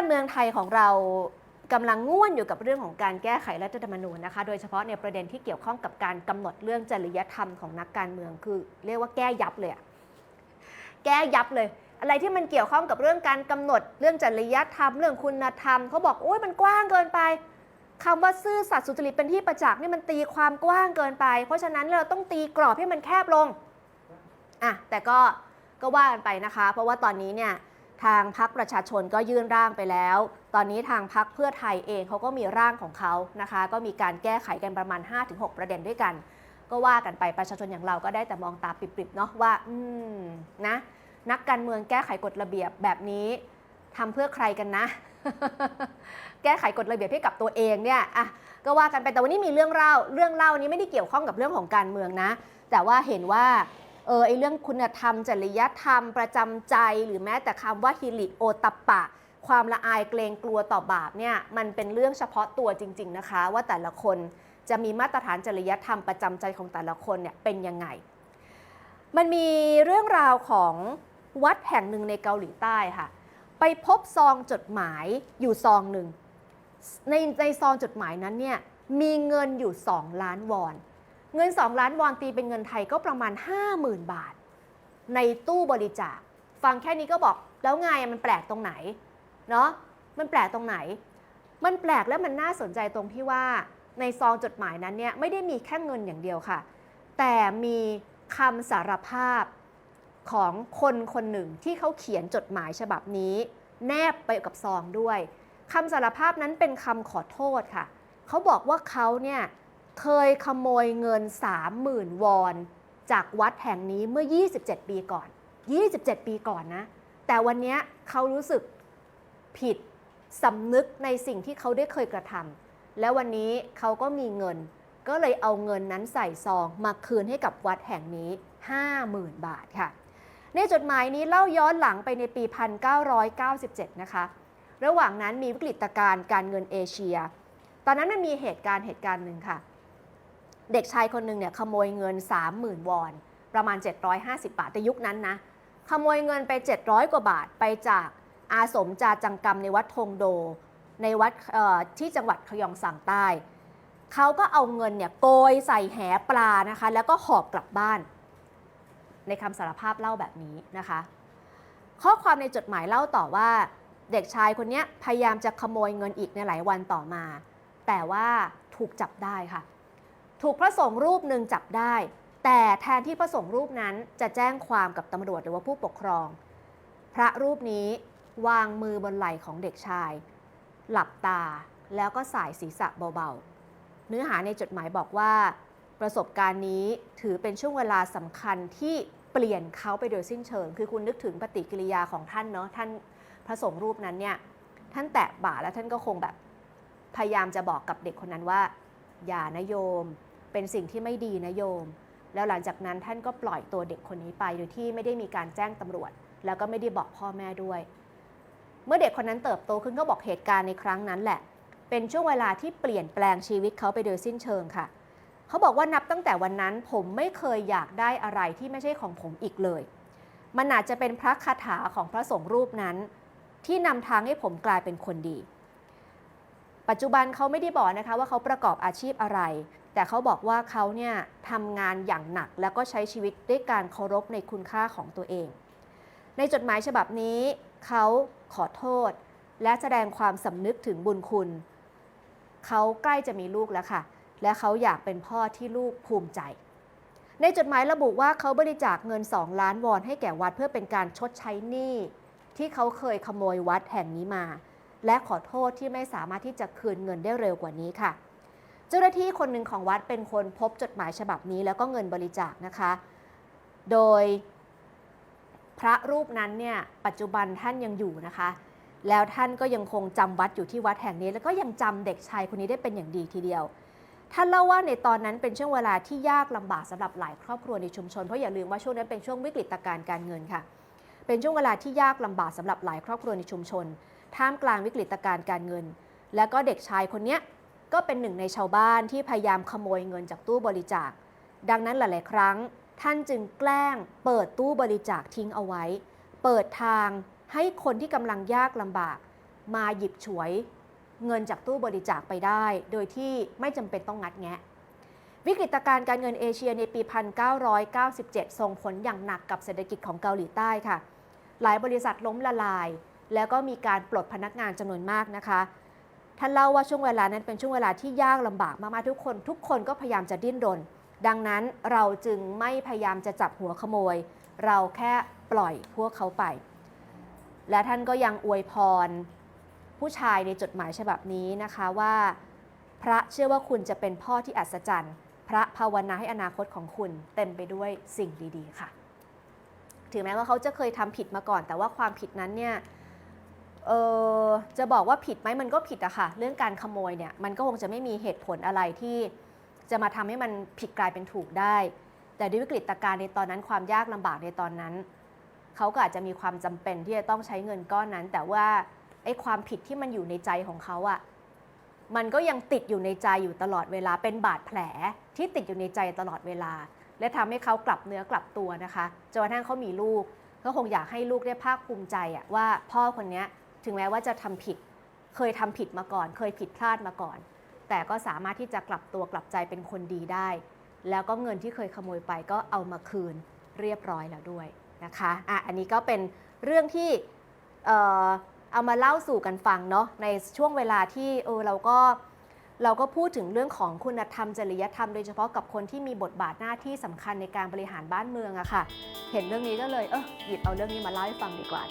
การเมืองไทยของเรากำลังง่วนอยู่กับเรื่องของการแก้ไขรัฐธรรมนูญนะคะ โดยเฉพาะในประเด็นที่เกี่ยวข้องกับการกำหนดเรื่องจริยธรรมของนักการเมืองคือ เรียกว่าแก้ยับเลยแก้ยับเลย อะไรที่มันเกี่ยวข้องกับเรื่องการกำหนดเรื่องจริยธรรม เรื่องคุณธรรมเขาบอกโอ้ยมันกว้างเกินไปคำว่าซื่อสัตย์สุจริตเป็นที่ประจักษ์นี่มันตีความกว้างเกินไป เพราะฉะนั้นเราต้องตีกรอบให้มันแคบลงอะแต่ก็ก็ว่ากันไปนะคะ เพราะว่าตอนนี้เนี่ย ทางพักประชาชนก็ยื่นร่างไปแล้ว ตอนนี้ทางพักเพื่อไทยเองเขาก็มีร่างของเขานะคะ ก็มีการแก้ไขกันประมาณ 5-6 ประเด็นด้วยกัน ก็ว่ากันไปประชาชนอย่างเราก็ได้แต่มองตาปริบๆเนาะว่า อืมนะนักการเมืองแก้ไขกฎระเบียบแบบนี้ทำเพื่อใครกันนะ แก้ไขกฎระเบียบให้กับตัวเองเนี่ยอะก็ว่ากันไปแต่วันนี้มีเรื่องเล่าเรื่องเล่านี้ไม่ได้เกี่ยวข้องกับเรื่องของการเมืองนะ แต่ว่าเห็นว่า เออไอเรื่องคุณธรรม จริยธรรมประจำใจ หรือแม้แต่คำว่าฮิริโอตัปปะ ความละอายเกรงกลัวต่อบาปเนี่ยมันเป็นเรื่องเฉพาะตัวจริง ๆนะคะ ว่าแต่ละคนจะมีมาตรฐานจริยธรรมประจำใจของแต่ละคนเนี่ยเป็นยังไง มันมีเรื่องราวของวัดแห่งหนึ่งในเกาหลีใต้ค่ะ ไปพบซองจดหมายอยู่ซองหนึ่งในในซองจดหมายนั้นเนี่ยมีเงินอยู่ 2 ล้านวอน เงิน 2 ล้านวอนตีเป็นเงินไทยก็ประมาณ 50,000 บาท ในตู้บริจาค ฟังแค่นี้ก็บอกแล้วไงมันแปลกตรงไหนเนาะมันแปลกตรงไหน มันแปลกและมันน่าสนใจตรงที่ว่าในซองจดหมายนั้นเนี่ยไม่ได้มีแค่เงินอย่างเดียวค่ะ แต่มีคำสารภาพของคนคนหนึ่งที่เขาเขียนจดหมายฉบับนี้ แนบไปกับซองด้วยคำสารภาพนั้นเป็นคำขอโทษค่ะ เขาบอกว่าเขาเนี่ย เคยขโมยเงิน 30,000 วอนจากวัดแห่งนี้เมื่อ 27 ปีก่อน 27 ปีก่อนนะ แต่วันนี้เขารู้สึกผิดสำนึกในสิ่งที่เขาได้เคยกระทำ แล้ววันนี้เขาก็มีเงิน ก็เลยเอาเงินนั้นใส่ซองมาคืนให้กับวัดแห่งนี้ 50,000 บาทค่ะ ในจดหมายนี้เล่าย้อนหลังไปในปี 1997 นะคะ ระหว่างนั้นมีวิกฤตการณ์การเงินเอเชีย ตอนนั้นมันมีเหตุการณ์เหตุการณ์หนึ่งค่ะ เด็กชายคนหนึ่งเนี่ยขโมยเงิน 30,000 วอน ประมาณ 750 บาทในยุคนั้นนะ ขโมยเงินไป 700 กว่าบาทไปจากอาสมจาจังกรรมในวัดทงโด ในวัดที่จังหวัดขยองสังใต้ เขาก็เอาเงินเนี่ยโกยใส่แหปลานะคะ แล้วก็หอบกลับบ้าน ในคำสารภาพเล่าแบบนี้นะคะ ข้อความในจดหมายเล่าต่อว่าเด็กชายคนนี้พยายามจะขโมยเงินอีกในหลายวันต่อมา แต่ว่าถูกจับได้ค่ะ ถูกพระสงฆ์รูปหนึ่งจับได้ แต่แทนที่พระสงฆ์รูปนั้นจะแจ้งความกับตำรวจหรือว่าผู้ปกครอง พระรูปนี้วางมือบนไหล่ของเด็กชาย หลับตาแล้วก็สายศีรษะเบาๆ เนื้อหาในจดหมายบอกว่า ประสบการณ์นี้ถือเป็นช่วงเวลาสำคัญที่เปลี่ยนเขาไปโดยสิ้นเชิง คือคุณนึกถึงปฏิกิริยาของท่านเนาะท่านพระสงฆ์รูปนั้นเนี่ยท่านแตะบ่าแล้วท่านก็คงแบบ พยายามจะบอกกับเด็กคนนั้นว่า อย่านะโยม เป็นสิ่งที่ไม่ดีนะโยม แล้วหลังจากนั้นท่านก็ปล่อยตัวเด็กคนนี้ไปโดยที่ไม่ได้มีการแจ้งตำรวจ แล้วก็ไม่ได้บอกพ่อแม่ด้วย เมื่อเด็กคนนั้นเติบโตขึ้นก็บอกเหตุการณ์ในครั้งนั้นแหละ เป็นช่วงเวลาที่เปลี่ยนแปลงชีวิตเขาไปโดยสิ้นเชิงค่ะ เขาบอกว่านับตั้งแต่วันนั้นผมไม่เคยอยากได้อะไรที่ไม่ใช่ของผมอีกเลย มันอาจจะเป็นพระคาถาของพระสงฆ์รูปนั้น ที่นำทางให้ผมกลายเป็นคนดี ปัจจุบันเขาไม่ได้บอกนะคะว่าเขาประกอบอาชีพอะไร แต่เขาบอกว่าเขาเนี่ยทำงานอย่างหนักแล้วก็ใช้ชีวิตด้วยการเคารพในคุณค่าของตัวเอง ในจดหมายฉบับนี้เขาขอโทษ และแสดงความสำนึกถึงบุญคุณ เขาใกล้จะมีลูกแล้วค่ะ และเขาอยากเป็นพ่อที่ลูกภูมิใจ ในจดหมายระบุว่าเขาบริจาคเงิน 2 ล้านวอนให้แก่วัดเพื่อเป็นการชดใช้หนี้ที่เขาเคยขโมยวัดแห่งนี้มา และขอโทษที่ไม่สามารถที่จะคืนเงินได้เร็วกว่านี้ค่ะ เจ้าหน้าที่คนหนึ่งของวัดเป็นคนพบจดหมายฉบับนี้แล้วก็เงินบริจาคนะคะ โดยพระรูปนั้นเนี่ยปัจจุบันท่านยังอยู่นะคะ แล้วท่านก็ยังคงจำวัดอยู่ที่วัดแห่งนี้ แล้วก็ยังจำเด็กชายคนนี้ได้เป็นอย่างดีทีเดียว ท่านเล่าว่าในตอนนั้นเป็นช่วงเวลาที่ยากลำบากสำหรับหลายครอบครัวในชุมชน เพราะอย่าลืมว่าช่วงนั้นเป็นช่วงวิกฤตการการเงินค่ะ เป็นช่วงเวลาที่ยากลำบากสำหรับหลายครอบครัวในชุมชน ท่ามกลางวิกฤตการการเงิน แล้วก็เด็กชายคนนี้ ก็เป็นหนึ่งในชาวบ้านที่พยายามขโมยเงินจากตู้บริจาค ดังนั้นหลาย ๆ ครั้ง ท่านจึงแกล้งเปิดตู้บริจาคทิ้งเอาไว้ เปิดทางให้คนที่กำลังยากลำบาก มาหยิบฉวยเงินจากตู้บริจาคไปได้ โดยที่ไม่จำเป็นต้องงัดแงะ วิกฤตการณ์การเงินเอเชียในปี 1997 ส่งผลอย่างหนักกับเศรษฐกิจของเกาหลีใต้ค่ะ หลายบริษัทล้มละลาย แล้วก็มีการปลดพนักงานจำนวนมากนะคะ ท่านเล่าว่าช่วงเวลานั้นเป็นช่วงเวลาที่ยากลำบากมากๆทุกคน ทุกคนก็พยายามจะดิ้นรน ดังนั้นเราจึงไม่พยายามจะจับหัวขโมย เราแค่ปล่อยพวกเขาไป และท่านก็ยังอวยพร ผู้ชายในจดหมายฉบับนี้นะคะว่า พระเชื่อว่าคุณจะเป็นพ่อที่อัศจรรย์พระภาวนาให้อนาคตของคุณเต็มไปด้วยสิ่งดีๆ ค่ะ ถึงแม้ว่าเขาจะเคยทำผิดมาก่อน แต่ว่าความผิดนั้นเนี่ย เออจะบอกว่าผิดไหมมันก็ผิดอะค่ะ เรื่องการขโมยเนี่ยมันก็คงจะไม่มีเหตุผลอะไรที่จะมาทำให้มันผิดกลายเป็นถูกได้ แต่ด้วยวิกฤตการณ์ในตอนนั้นความยากลำบากในตอนนั้นเขาก็อาจจะมีความจำเป็นที่จะต้องใช้เงินก้อนนั้น แต่ว่าไอ้ความผิดที่มันอยู่ในใจของเขาอะมันก็ยังติดอยู่ในใจอยู่ตลอดเวลาเป็นบาดแผลที่ติดอยู่ในใจตลอดเวลา และทำให้เขากลับเนื้อกลับตัวนะคะจนกระทั่งเขามีลูกก็คงอยากให้ลูกได้ภาคภูมิใจอะว่าพ่อคนเนี้ย ถึงแม้ว่าจะทำผิด เคยทำผิดมาก่อน เคยผิดพลาดมาก่อน แต่ก็สามารถที่จะกลับตัวกลับใจเป็นคนดีได้ แล้วก็เงินที่เคยขโมยไปก็เอามาคืนเรียบร้อยแล้วด้วยนะคะอะอันนี้ก็เป็นเรื่องที่เออเอามาเล่าสู่กันฟังเนาะในช่วงเวลาที่เออเราก็เราก็พูดถึงเรื่องของคุณธรรมจริยธรรมโดยเฉพาะกับคนที่มีบทบาทหน้าที่สำคัญในการบริหารบ้านเมืองอะค่ะ เห็นเรื่องนี้ก็เลยเออหยิบเอาเรื่องนี้มาเล่าให้ฟังดีกว่า